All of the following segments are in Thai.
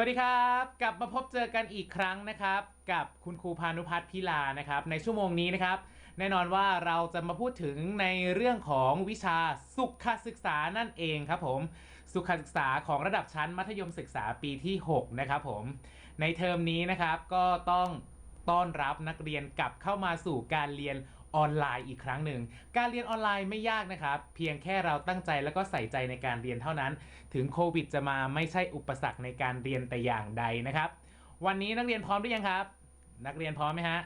วัสดีครับ กลับมาพบเจอกันอีกครั้งนะครับ กับคุณครูพานุพัฒน์พิลานะครับ ในชั่วโมงนี้นะครับ แน่นอนว่าเราจะมาพูดถึงในเรื่องของวิชาสุขศึกษานั่นเองครับผม สุขศึกษาของระดับชั้นมัธยมศึกษาปีที่ 6 นะครับผม ในเทอมนี้นะครับก็ต้องต้อนรับนักเรียนกลับเข้ามาสู่การเรียน ออนไลน์อีกครั้งหนึ่ง การเรียนออนไลน์ไม่ยากนะครับ เพียงแค่เราตั้งใจแล้วก็ใส่ใจในการเรียนเท่านั้น ถึงโควิดจะมาไม่ใช่อุปสรรคในการเรียนแต่อย่างใดนะครับ วันนี้นักเรียนพร้อมหรือยังครับ นักเรียนพร้อมไหมฮะ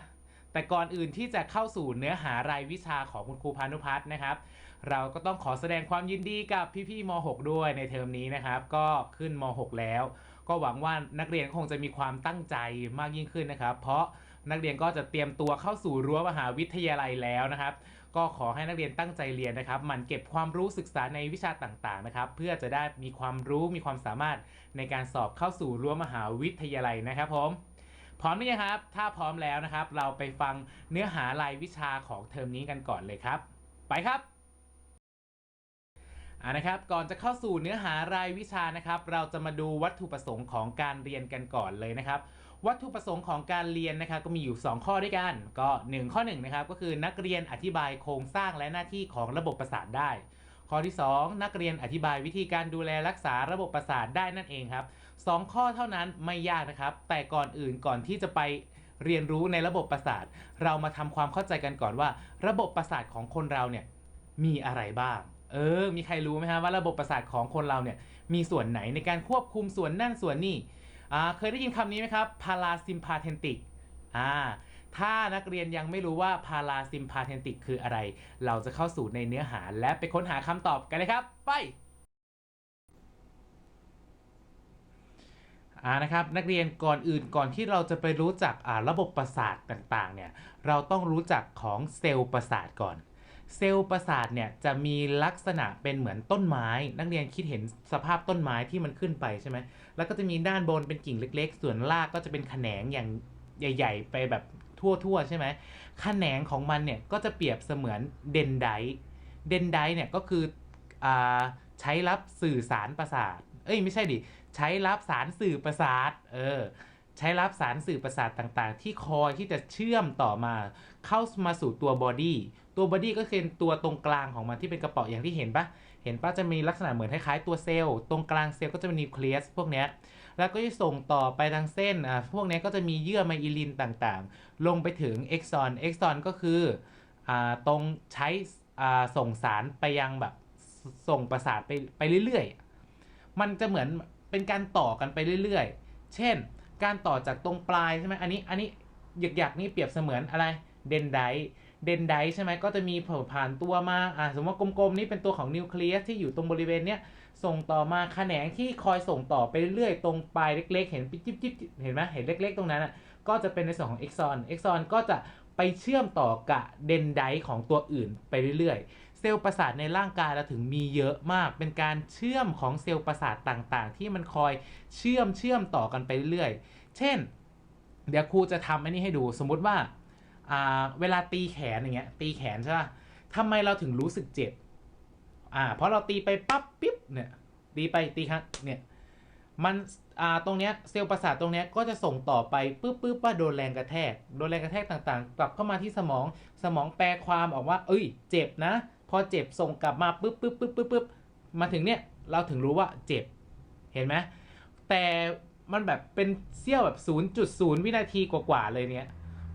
แต่ก่อนอื่นที่จะเข้าสู่เนื้อหารายวิชาของคุณครูพานุพัฒน์นะครับ เราก็ต้องขอแสดงความยินดีกับพี่ๆม .6 ด้วยในเทอมนี้นะครับ ก็ขึ้นม .6 แล้ว ก็หวังว่านักเรียนคงจะมีความตั้งใจมากยิ่งขึ้นนะครับ เพราะ นักเรียนก็จะเตรียมตัวเข้าสู่รั้วมหาวิทยาลัยแล้วนะครับ ก็ขอให้นักเรียนตั้งใจเรียนนะครับหมันเก็บความรู้ศึกษาในวิชาต่างๆนะครับ เพื่อจะได้มีความรู้มีความสามารถในการสอบเข้าสู่รั้วมหาวิทยาลัยนะครับผมพร้อมหรือยังครับ ถ้าพร้อมแล้วนะครับ เราไปฟังเนื้อหารายวิชาของเทอมนี้กันก่อนเลยครับ ไปครับอ่านะครับ ก่อนจะเข้าสู่เนื้อหารายวิชานะครับ เราจะมาดูวัตถุประสงค์ของการเรียนกันก่อนเลยนะครับ วัตถุประสงค์ของการเรียนนะครับก็มีอยู่ 2 ข้อด้วยกัน ก็ 1 ข้อ1นะครับก็คือนักเรียนอธิบายโครงสร้างและหน้าที่ของระบบประสาทได้ ข้อที่ 2 นักเรียนอธิบายวิธีการดูแลรักษาระบบประสาทได้นั่นเองครับสองข้อเท่านั้นไม่ยากนะครับ แต่ก่อนอื่นก่อนที่จะไปเรียนรู้ในระบบประสาท เรามาทำความเข้าใจกันก่อนว่า ระบบประสาทของคนเราเนี่ยมีอะไรบ้าง เออ มีใครรู้ไหมฮะว่าระบบประสาทของคนเราเนี่ยมีส่วนไหนในการควบคุมส่วนนั่นส่วนนี่ เคยได้ยินคำนี้ไหมครับ parasympathetic อ่าถ้านักเรียนยังไม่รู้ว่า parasympathetic คืออะไร เราจะเข้าสู่ในเนื้อหาและไปค้นหาคำตอบกันเลยครับ ไปอ่านะครับนักเรียนก่อนอื่นก่อนที่เราจะไปรู้จักระบบประสาทต่างๆเนี่ยเราต้องรู้จักของเซลล์ประสาทก่อน เซลล์ประสาทเนี่ยจะมีลักษณะเป็นเหมือนต้นไม้ นักเรียนคิดเห็นสภาพต้นไม้ที่มันขึ้นไปใช่ไหม แล้วก็จะมีด้านบนเป็นกิ่งเล็ก ๆ ส่วนรากก็จะเป็นแขนงอย่างใหญ่ ๆ ไปแบบทั่วๆใช่ไหมแขนงของมันเนี่ยก็จะเปรียบเสมือนเดนไดต์เดนไดต์เนี่ยก็คืออใช้รับสื่อสารประสาท เอ้ยไม่ใช่ดิ ใช้รับสารสื่อประสาท เออ ใช้รับสารสื่อประสาทต่างๆ ที่คอยที่จะเชื่อมต่อมาเข้ามาสู่ตัวบอดี้ ตัวบอดี้ก็คือตัวตรงกลางของมันที่เป็นกระป๋องอย่างที่เห็นปะ เห็นปะจะมีลักษณะเหมือนคล้ายๆตัวเซลล์ตรงกลางเซลล์ก็จะเป็นนิวเคลียสพวกเนี้ยแล้วก็จะส่งต่อไปทางเส้นอ่าพวกนี้ก็จะมีเยื่อไมอิลินต่างๆ ลงไปถึงเอ็กซอนเอ็กซอนก็คืออ่าตรงใช้อ่าส่งสารไปยังแบบส่งประสาทไปไปเรื่อยๆ มันจะเหมือนเป็นการต่อกันไปเรื่อยๆ เช่น การต่อจากตรงปลายใช่ไหมอันนี้อันนี้หยักๆนี่เปรียบเสมือนอะไรเดนได เดนไดใช่ไหมก็จะมีเผ่าผ่านตัวมาอ่าสมมติว่ากลมๆ นี่เป็นตัวของนิวเคลียสที่อยู่ตรงบริเวณเนี้ยส่งต่อมาแขนงที่คอยส่งต่อไปเรื่อยๆ ตรงปลายเล็ก ๆ เห็นจิ๊บจิ๊บจิ๊บเห็นไหมเห็นเล็ก ๆ ตรงนั้นอะก็จะเป็นในส่วนของเอ็กซอนเอ็กซอนก็จะไปเชื่อมต่อกับเดนไดของตัวอื่นไปเรื่อยๆ เซลล์ประสาทในร่างกายเราถึงมีเยอะมาก เป็นการเชื่อมของเซลล์ประสาทต่างๆ ที่มันคอยเชื่อมเชื่อมต่อกันไปเรื่อยๆ เช่น เดี๋ยวครูจะทำอันนี้ให้ดูสมมุติว่า เวลาตีแขนอย่างเงี้ย ตีแขนใช่ป่ะทำไมเราถึงรู้สึกเจ็บ อ่า เพราะเราตีไปปั๊บปิ๊บเนี่ย ตีไปตีครั้งเนี่ย มันอ่าตรงเนี้ยเซลล์ประสาทตรงเนี้ยก็จะส่งต่อไปปึ๊บปึ๊บว่าโดนแรงกระแทก โดนแรงกระแทกต่างๆ กลับเข้ามาที่สมอง สมองแปลความออกว่า เอ้ย เจ็บนะ พอเจ็บส่งกลับมาปึ๊บปึ๊บปึ๊บปึ๊บปึ๊บมาถึงเนี่ยเราถึงรู้ว่าเจ็บ เห็นไหมแต่มันแบบเป็นเสี้ยวแบบ 0.0 วินาทีกว่าๆเลยเนี่ย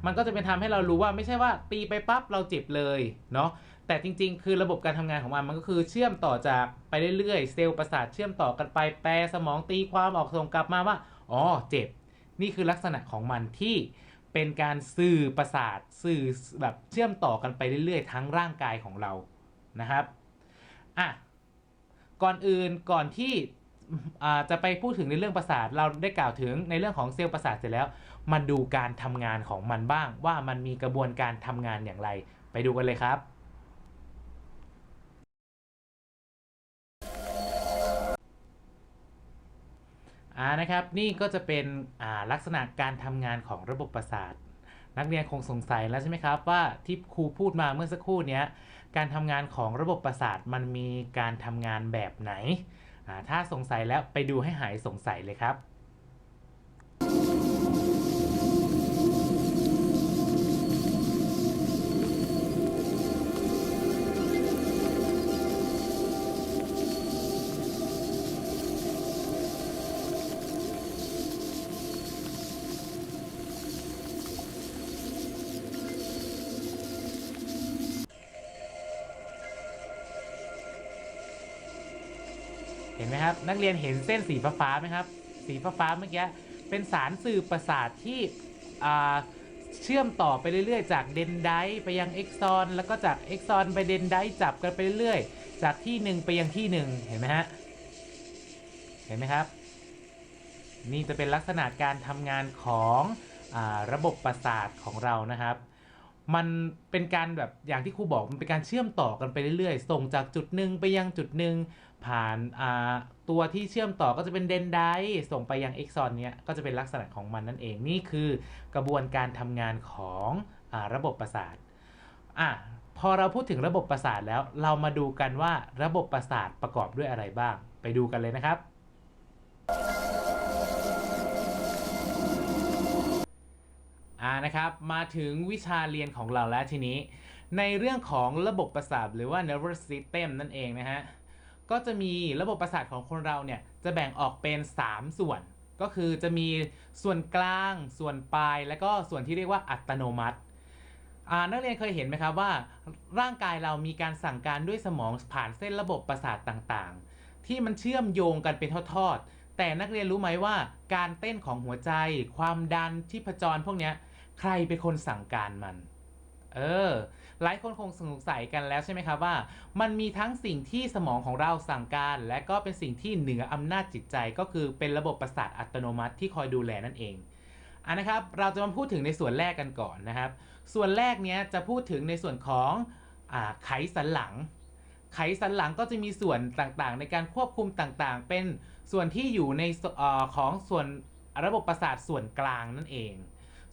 มันก็จะเป็นทำให้เรารู้ว่าไม่ใช่ว่าตีไปปั๊บเราเจ็บเลยเนาะแต่จริงๆ คือระบบการทำงานของมันมันก็คือเชื่อมต่อจากไปเรื่อยๆ เซลล์ประสาทเชื่อมต่อกันไปแปลสมองตีความออกส่งกลับมาว่าอ๋อเจ็บ นี่คือลักษณะของมันที่เป็นการสื่อประสาทสื่อแบบเชื่อมต่อกันไปเรื่อยๆ ทั้งร่างกายของเรานะครับอะก่อนอื่นก่อนที่ จะไปพูดถึงในเรื่องประสาทเราได้กล่าวถึงในเรื่องของเซลล์ประสาทเสร็จแล้ว มาดูการทำงานของมันบ้าง ว่ามันมีกระบวนการทำงานอย่างไร ไปดูกันเลยครับอ่านะครับนี่ก็จะเป็นอ่าลักษณะการทำงานของระบบประสาท นักเรียนคงสงสัยแล้วใช่ไหมครับว่าที่ครูพูดมาเมื่อสักครู่เนี้ยการทำงานของระบบประสาทมันมีการทำงานแบบไหน ถ้าสงสัยแล้วไปดูให้หายสงสัยเลยครับ เห็นไหมครับ นักเรียนเห็นเส้นสีฟ้าไหมครับ สีฟ้าเมื่อกี้เป็นสารสื่อประสาทที่เชื่อมต่อไปเรื่อยๆ จากเดนไดไปยังเอ็กซอนแล้วก็จากเอ็กซอนไปเดนไดจับกันไปเรื่อยๆ จากที่หนึ่งไปยังที่หนึ่งเห็นไหมฮะเห็นไหมครับ นี่จะเป็นลักษณะการทำงานของอระบบประสาทของเรานะครับ มันเป็นการแบบอย่างที่ครูบอกมันเป็นการเชื่อมต่อกันไปเรื่อยๆ ส่งจากจุดหนึ่งไปยังจุดหนึ่งผ่านตัวที่เชื่อมต่อก็จะเป็นเดนไดส่งไปยังเอ็กซอนเนี้ยก็จะเป็นลักษณะของมันนั่นเองนี่คือกระบวนการทำงานของอระบบประสาทอะพอเราพูดถึงระบบประสาทแล้ว เรามาดูกันว่าระบบประสาทประกอบด้วยอะไรบ้าง ไปดูกันเลยนะครับ อ่านะครับมาถึงวิชาเรียนของเราแล้วทีนี้ ในเรื่องของระบบประสาทหรือว่า nervous system นั่นเองนะฮะก็จะมีระบบประสาทของคนเราเนี่ยจะแบ่งออกเป็น 3 ส่วน ก็คือจะมีส่วนกลาง ส่วนปลาย และก็ส่วนที่เรียกว่าอัตโนมัติอ่านักเรียนเคยเห็นไหมครับว่า ร่างกายเรามีการสั่งการด้วยสมองผ่านเส้นระบบประสาทต่างๆ ที่มันเชื่อมโยงกันเป็นทอดๆ แต่นักเรียนรู้ไหมว่า การเต้นของหัวใจ ความดันที่ผจรพวกเนี้ยใครเป็นคนสั่งการมัน เออ หลายคนคงสงสัยกันแล้วใช่ไหมครับว่า มันมีทั้งสิ่งที่สมองของเราสั่งการ และก็เป็นสิ่งที่เหนืออำนาจจิตใจก็คือเป็นระบบประสาทอัตโนมัติที่คอยดูแลนั่นเองอะนะครับ เราจะมาพูดถึงในส่วนแรกกันก่อนนะครับ ส่วนแรกเนี้ยจะพูดถึงในส่วนของอไขสันหลัง ไขสันหลังก็จะมีส่วนต่างๆ ในการควบคุมต่างๆ เป็น ส่วนที่อยู่ในอของส่วนระบบประสาทส่วนกลางนั่นเอง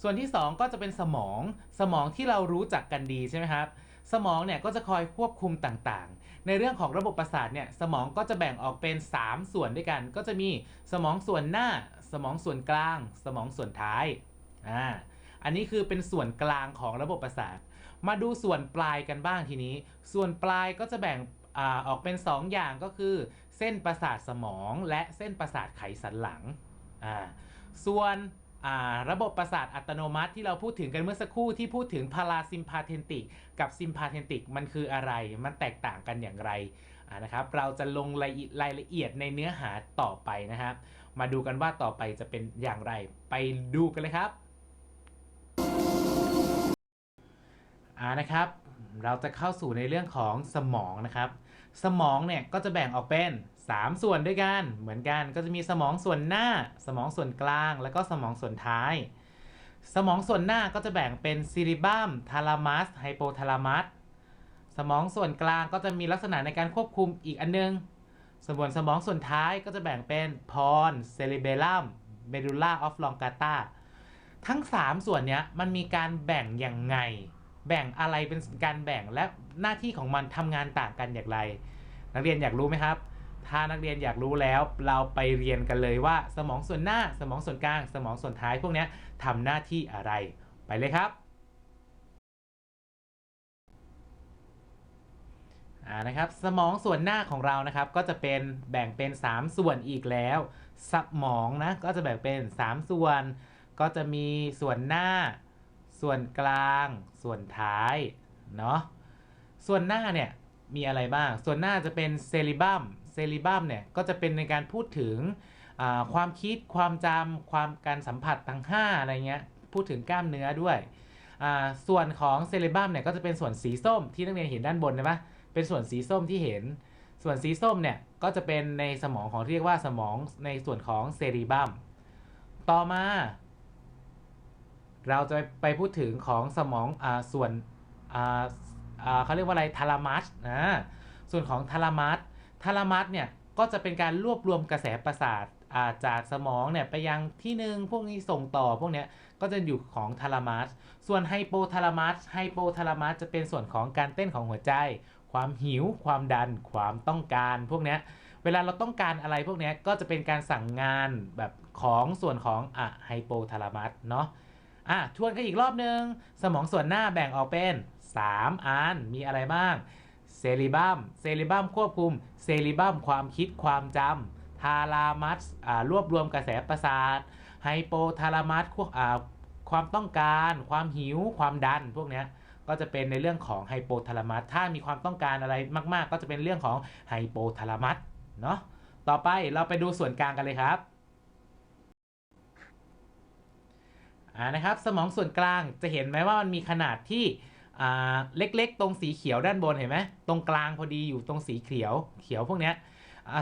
ส่วนที่ 2 ก็จะเป็นสมอง สมองที่เรารู้จักกันดีใช่ไหมครับ สมองเนี่ยก็จะคอยควบคุมต่างๆ ในเรื่องของระบบประสาทเนี่ย สมองก็จะแบ่งออกเป็น 3 ส่วนด้วยกัน ก็จะมีสมองส่วนหน้า สมองส่วนกลาง สมองส่วนท้าย อ่า อันนี้คือเป็นส่วนกลางของระบบประสาท มาดูส่วนปลายกันบ้างทีนี้ ส่วนปลายก็จะแบ่งอออกเป็น 2 อย่างก็คือ เส้นประสาทสมองและเส้นประสาทไขสันหลังอ่าส่วนอ่าระบบประสาทอัตโนมัติที่เราพูดถึงกันเมื่อสักครู่ที่พูดถึงพาราซิมพาเทนติกกับซิมพาเทนติกมันคืออะไร มันแตกต่างกันอย่างไรอ่านะครับ เราจะลงรายรายละเอียดในเนื้อหาต่อไปนะครับ มาดูกันว่าต่อไปจะเป็นอย่างไร ไปดูกันเลยครับอ่านะครับ เราจะเข้าสู่ในเรื่องของสมองนะครับ สมองเนี่ยก็จะแบ่งออกเป็น 3 ส่วนด้วยกัน เหมือนกันก็จะมีสมองส่วนหน้า สมองส่วนกลาง แล้วก็สมองส่วนท้าย สมองส่วนหน้าก็จะแบ่งเป็นซิริบัมทาลามัสไฮโปทาลามัสสมองส่วนกลางก็จะมีลักษณะในการควบคุมอีกอันนึง ส่วนสมองส่วนท้ายก็จะแบ่งเป็นพรเซริเบลัมเมดูล่าออฟลองกาตาทั้ง 3 ส่วนเนี้ยมันมีการแบ่งอยังไง แบ่งอะไรเป็นการแบ่งและหน้าที่ของมันทำงานต่างกันอย่างไร นักเรียนอยากรู้ไหมครับ ถ้านักเรียนอยากรู้แล้วเราไปเรียนกันเลยว่า สมองส่วนหน้าสมองส่วนกลาง สมองส่วนท้ายพวกนี้ทำหน้าที่อะไร ไปเลยครับอ่านะครับสมองส่วนหน้าของเรานะครับก็จะเป็นแบ่งเป็น 3 ส่วนอีกแล้ว สมองนะก็จะแบ่งเป็น 3 ส่วน ก็จะมีส่วนหน้า ส่วนกลาง ส่วนท้าย เนาะ ส่วนหน้าเนี่ย มีอะไรบ้าง ส่วนหน้าจะเป็นเซริบัม เซริบัมเนี่ย ก็จะเป็นในการพูดถึงความคิด ความจำ ความการสัมผัสทั้ง5อะไรเงี้ย พูดถึงกล้ามเนื้อด้วย ส่วนของเซริบัมเนี่ยก็จะเป็นส่วนสีส้มที่นักเรียนเห็นด้านบนใช่ไหมเป็นส่วนสีส้มที่เห็น ส่วนสีส้มเนี่ยก็จะเป็นในสมองของเรียกว่าสมองในส่วนของเซริบัม ต่อมา เราจะไปพูดถึงของสมองอส่วนเขาเรียกว่าอะไรทาลามัสนะส่วนของทาลามัสทาลามัสเนี่ยก็จะเป็นการรวบรวมกระแสประสาทาจากสมองเนี่ยไปยังที่หนึ่งพวกนี้ส่งต่อพวกเนี้ยก็จะอยู่ของทาลามัสส่วนไฮโปทาลามัสไฮโปทาลามัสจะเป็นส่วนของการเต้นของหัวใจ ความหิว ความดัน ความต้องการพวกเนี้ยเวลาเราต้องการอะไรพวกเนี้ยก็จะเป็นการสั่งงานแบบของส่วนของอะไฮโปทาลามัสเนาะ อะทวนกันอีกรอบนึง สมองส่วนหน้าแบ่งออกเป็น 3 อัน มีอะไรบ้างเซริบัมเซริบัมควบคุมเซริบัมความคิดความจำทาลามัสอ่ารวบรวมกระแสประสาทไฮโปทาลามัสควบอ่าความต้องการ ความหิว ความดันพวกเนี้ยก็จะเป็นในเรื่องของไฮโปทาลามัสถ้ามีความต้องการอะไรมาก ๆ ก็จะเป็นเรื่องของไฮโปทาลามัสเนาะต่อไปเราไปดูส่วนกลางกันเลยครับ อ่านะครับสมองส่วนกลางจะเห็นไหมว่ามันมีขนาดที่เล็กๆ ตรงสีเขียวด้านบนเห็นไหมตรงกลางพอดีอยู่ตรงสีเขียว เขียวพวกเนี้ย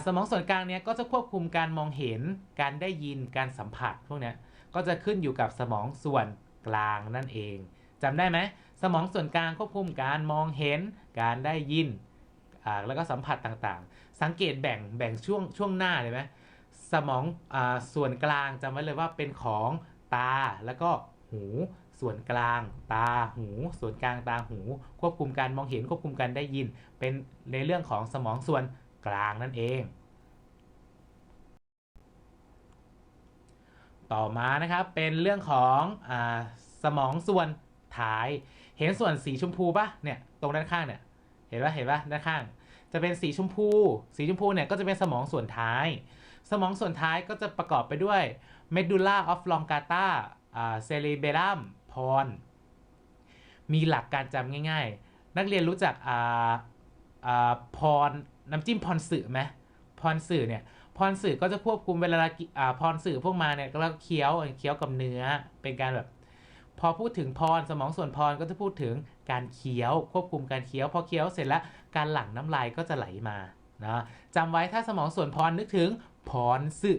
สมองส่วนกลางเนี้ยก็จะควบคุมการมองเห็นการได้ยินการสัมผัสพวกเนี้ยก็จะขึ้นอยู่กับสมองส่วนกลางนั่นเองจำได้ไหมสมองส่วนกลางควบคุมการมองเห็นการได้ยินแล้วก็สัมผัสต่างๆ สังเกตแบ่งแบ่งช่วงช่วงหน้าเลยไหมสมองอส่วนกลางจำไว้เลยว่าเป็นของ ตา แล้วก็หู ส่วนกลาง ตา หู ส่วนกลาง ตา หู ควบคุมการมองเห็น ควบคุมการได้ยิน เป็นในเรื่องของสมองส่วนกลางนั่นเอง ต่อมานะครับ เป็นเรื่องของอสมองส่วนท้าย เห็นส่วนสีชมพูปะเนี่ย ตรงด้านข้างเนี่ย เห็นปะเห็นปะด้านข้าง จะเป็นสีชมพู สีชมพูเนี่ยก็จะเป็นสมองส่วนท้าย สมองส่วนท้ายก็จะประกอบไปด้วย medulla oblongata อ่า cerebellum pons มีหลักการจำง่าย ๆ นักเรียนรู้จักพรน้ำจิ้มพรสื่อไหมพรสื่อเนี่ยพรสื่อก็จะควบคุมเวลาพรสื่อพวกมาเนี่ยก็เราเคี้ยวเคี้ยวกับเนื้อเป็นการแบบพอพูดถึงพรสมองส่วนพรก็จะพูดถึงการเคี้ยวควบคุมการเคี้ยวพอเคี้ยวเสร็จแล้วการหลั่งน้ำลายก็จะไหลมานะจำไว้ถ้าสมองส่วนพรนึกถึงพรสื่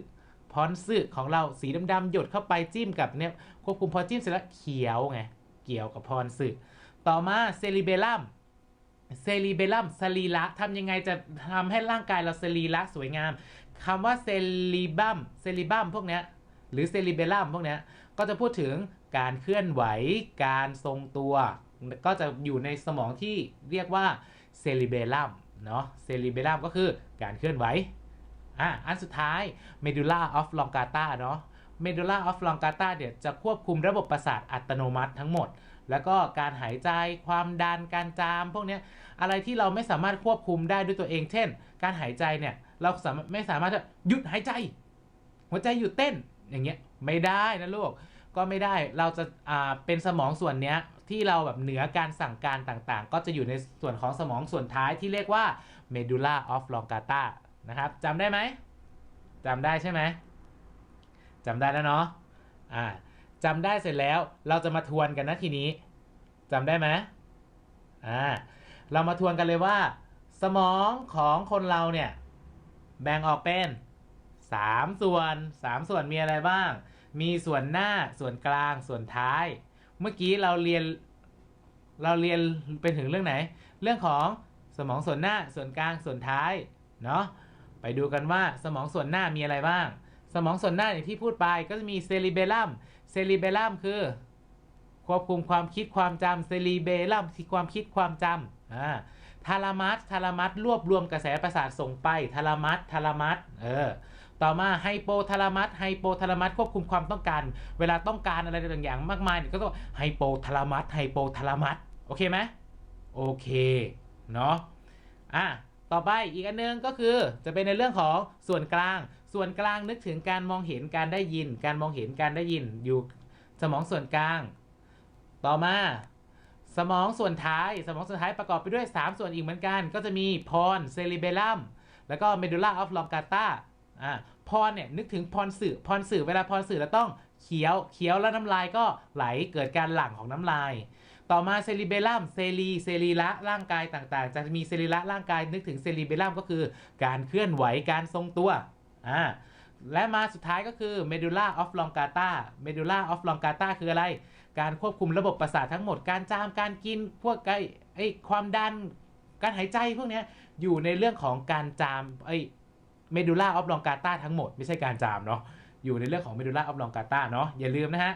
พอพรสึของเราสีดำๆหยดเข้าไปจิ้มกับเนี่ยควบคุมพอจิ้มเสร็จแล้วเขียวไงเกี่ยวกับพรสึต่อมาเซริเบลัมเซริเบลัมสรีระทำยังไงจะทำให้ร่างกายเราสรีระสวยงามคำว่าเซริบัมเซริบัมพวกเนี้ยหรือเซริเบลัมพวกเนี้ยก็จะพูดถึงการเคลื่อนไหว การทรงตัว ก็จะอยู่ในสมองที่เรียกว่าเซริเบลัมเนาะเซริเบลัมก็คือการเคลื่อนไหว อะอันสุดท้าย medulla oblongata เนาะ medulla oblongata เนี่ยจะควบคุมระบบประสาทอัตโนมัติทั้งหมด แล้วก็การหายใจความดันการจาม พวกนี้อะไรที่เราไม่สามารถควบคุมได้ด้วยตัวเอง เช่น การหายใจเนี่ยเราสามารถไม่สามารถจะหยุดหายใจ หัวใจหยุดเต้นอย่างเงี้ยไม่ได้นะลูกก็ไม่ได้เราจะอ่าเป็นสมองส่วนเนี้ยที่เราแบบเหนือการสั่งการต่างๆ ก็จะอยู่ในส่วนของสมองส่วนท้ายที่เรียกว่า medulla oblongata นะครับจำได้ไหมจำได้ใช่ไหมจำได้แล้วเนาะอ่าจำได้เสร็จแล้วเราจะมาทวนกันนะทีนี้จำได้ไหมอ่าเรามาทวนกันเลยว่า สมองของคนเราเนี่ยแบ่งออกเป็น 3 ส่วน 3 ส่วนมีอะไรบ้าง มีส่วนหน้าส่วนกลางส่วนท้าย เมื่อกี้เราเรียนเราเรียนเป็นถึงเรื่องไหน เรื่องของสมองส่วนหน้าส่วนกลางส่วนท้ายเนาะ ไปดูกันว่าสมองส่วนหน้ามีอะไรบ้าง สมองส่วนหน้าอย่างที่พูดไปก็จะมีเซริเบลัม เซริเบลัมคือ ควบคุมความคิดความจำเซริเบลัมที่ความคิดความจำอ่าทารามัสทารามัสรวบรวมกระแสประสาทส่งไปทารามัสทารามัสเออต่อมาไฮโปทารามัสไฮโปทารามัสควบคุมความต้องการ เวลาต้องการอะไรต่างๆมากมายเนี่ยก็ต้องไฮโปทารามัสไฮโปทารามัสโอเคไหมโอเคเนาะอะ ต่อไปอีกอันนึงก็คือจะเป็นในเรื่องของส่วนกลาง ส่วนกลางนึกถึงการมองเห็นการได้ยิน การมองเห็นการได้ยินอยู่สมองส่วนกลาง ต่อมาสมองส่วนท้าย สมองส่วนท้ายประกอบไปด้วย 3 ส่วนอีกเหมือนกัน ก็จะมีพรเซริเบลัมแล้วก็เมดูล่าออฟลองกาตาอ่าพรเนี่ยนึกถึงพรสื่อพรสื่อเวลาพรสื่อเราต้องเคี้ยวเคี้ยวแล้วน้ำลายก็ไหลเกิดการหลั่งของน้ำลาย ต่อมาเซริเบลัมเซรีเซรีระร่างกายต่างๆ จะมีเซรีระร่างกายนึกถึงเซริเบลัมก็คือการเคลื่อนไหวการทรงตัวอ่าและมาสุดท้ายก็คือเมดูล่าออฟลองกาตาเมดูล่าออฟลองกาตาคืออะไร การควบคุมระบบประสาททั้งหมดการจามการกินพวกไอ้ไอ้ความดันการหายใจพวกเนี้ยอยู่ในเรื่องของการจามไอ้เมดูล่าออฟลองกาตาทั้งหมด ไม่ใช่การจามเนาะอยู่ในเรื่องของเมดูล่าออฟลองกาตาเนาะอย่าลืมนะฮะ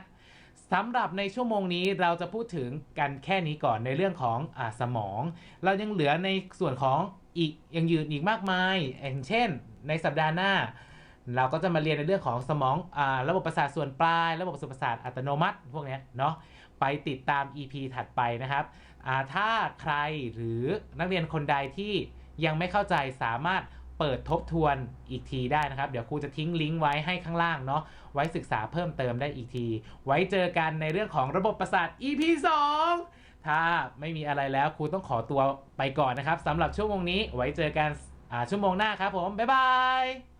สำหรับในชั่วโมงนี้เราจะพูดถึงกันแค่นี้ก่อนในเรื่องของอสมอง เรายังเหลือในส่วนของอีกยังยืนอีกมากมายอย่างเช่น ในสัปดาห์หน้า เราก็จะมาเรียนในเรื่องของสมองอระบบประสาทส่วนปลาย ระบบประสาทอัตโนมัติ พวกนี้เนาะไปติดตาม EP ถัดไปนะครับถ้าใครหรือนักเรียนคนใดที่ยังไม่เข้าใจสามารถ เปิดทบทวนอีกทีได้นะครับ เดี๋ยวครูจะทิ้งลิงก์ไว้ให้ข้างล่างเนาะไว้ศึกษาเพิ่มเติมได้อีกที ไว้เจอกันในเรื่องของระบบประสาท EP 2 ถ้าไม่มีอะไรแล้วครูต้องขอตัวไปก่อนนะครับสำหรับชั่วโมงนี้ไว้เจอกันชั่วโมงหน้าครับผมบ๊ายบาย